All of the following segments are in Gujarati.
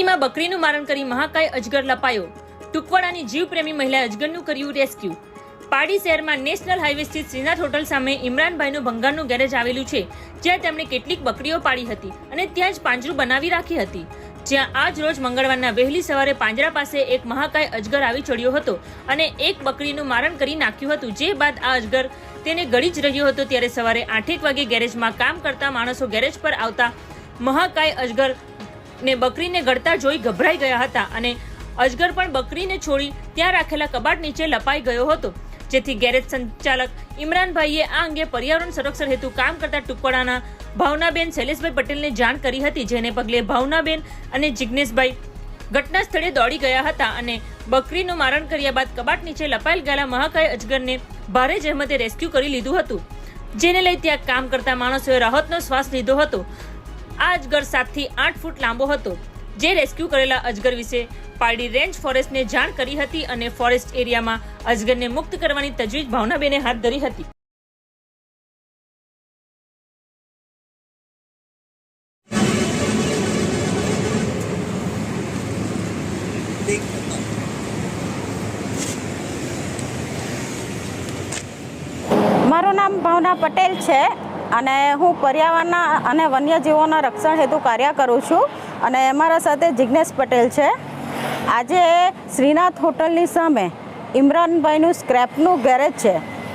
સિટીમાં બકરીનું મારણ કરી મહાકાય અજગર લપાયો. ટુકવાડાની જીવપ્રેમી મહિલાએ અજગરનું કર્યું રેસ્ક્યુ. પાડી શહેરમાં નેશનલ હાઈવે સ્થિત શ્રીનાથ હોટલ સામે ઇમરાનભાઈનું ભંગારનું ગેરેજ આવેલું છે, જ્યાં તેમણે કેટલીક બકરીઓ પાડી હતી અને ત્યાં જ પાંજરું બનાવી રાખી હતી. જ્યાં આજ રોજ મંગળવારના વહેલી સવારે પાંજરા પાસે એક મહાકાય અજગર આવી ચડ્યો હતો અને એક બકરીનું મારણ કરી નાખ્યું હતું. જે બાદ આ અજગર તેને ગળી જ રહ્યો હતો ત્યારે સવારે આઠેક વાગે ગેરેજમાં કામ કરતા માણસો ગેરેજ પર આવતા મહાકાય અજગર ને બકરીને ગળતા જોઈ ગભરાઈ ગયા હતા અને અજગર પણ બકરીને છોડી ત્યાં રાખેલા કબાટ નીચે લપાઈ ગયો હતો. જેથી ગેરેજ સંચાલક ઇમરાનભાઈએ આ અંગે પર્યાવરણ સંરક્ષણ હેતુ કામ કરતા ટુકડાના ભાવનાબેન શૈલેષભાઈ પટેલને જાણ કરી હતી, જેને પગલે ભાવનાબેન અને જિજ્ઞેશભાઈ ઘટના સ્થળે દોડી ગયા હતા અને બકરીનું મારણ કર્યા બાદ કબાટ નીચે લપાયેલ ગયેલા મહાકાય અજગરને ભારે જહેમતે રેસ્ક્યુ કરી લીધું હતું. જેને લઈ ત્યાં કામ કરતા માણસોએ રાહતનો શ્વાસ લીધો હતો. આ અજગર સાતથી આઠ ફૂટ લાંબો હતો, જે રેસ્ક્યુ કરેલા અજગર વિશે પારડી રેન્જ ફોરેસ્ટને જાણ કરી હતી અને ફોરેસ્ટ એરિયામાં અજગરને મુક્ત કરવાની તજવીજ ભાવનાબેને હાથ ધરી હતી. મારું નામ ભાવના પટેલ છે. અને હું પર્યાવરણના અને વન્યજીવોના રક્ષણ હેતુ કાર્ય કરું છું અને મારા સાથે જિજ્ઞેશ પટેલ છે. આજે શ્રીનાથ હોટલની સામે ઇમરાનભાઈનું સ્ક્રેપનું ગેરેજ છે.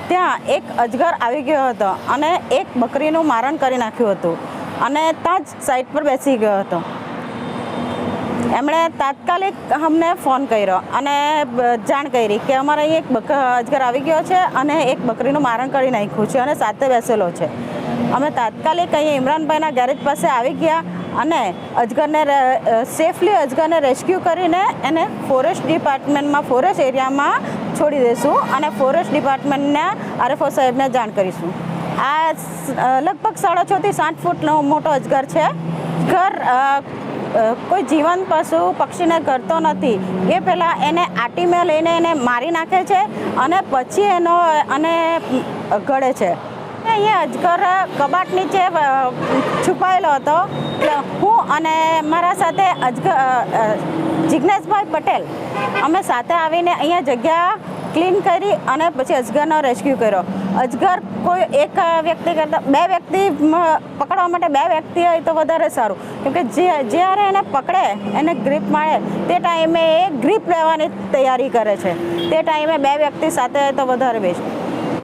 ત્યાં એક અજગર આવી ગયો હતો અને એક બકરીનું મારણ કરી નાખ્યું હતું અને ત્યાં જ સાઈડ પર બેસી ગયો હતો. એમણે તાત્કાલિક અમને ફોન કર્યો અને જાણ કરી કે અમારે અહીં એક બક, અજગર આવી ગયો છે અને એક બકરીનું મારણ કરી નાખ્યું છે અને સાથે બેસેલો છે. અમે તાત્કાલિક અહીં ઇમરાનભાઈના ગેરેજ પાસે આવી ગયા અને અજગરને સેફલી અજગરને રેસ્ક્યુ કરીને એને ફોરેસ્ટ ડિપાર્ટમેન્ટમાં ફોરેસ્ટ એરિયામાં છોડી દઈશું અને ફોરેસ્ટ ડિપાર્ટમેન્ટને આરએફઓ સાહેબને જાણ કરીશું. આ લગભગ સાડા છથી સાત ફૂટનો મોટો અજગર છે. ઘર કોઈ જીવંત પશુ પક્ષીને કરતો નથી. એ પહેલાં એને આટીમાં લઈને એને મારી નાખે છે અને પછી એનો, અને ગળે છે. અહીંયા અજગર કબાટ નીચે છુપાયેલો હતો. હું અને મારા સાથે અજગર જિજ્ઞેશભાઈ પટેલ, અમે સાથે આવીને અહીંયા જગ્યા ક્લીન કરી અને પછી અજગરનો રેસ્ક્યુ કર્યો. અજગર કોઈ એક વ્યક્તિ કરતાં, બે વ્યક્તિ પકડવા માટે બે વ્યક્તિ હોય તો વધારે સારું. કેમકે જ્યારે એને પકડે, એને ગ્રીપ મારે, તે ટાઈમે એ ગ્રીપ લેવાની તૈયારી કરે છે. તે ટાઈમે બે વ્યક્તિ સાથે તો વધારે બેસ્ટ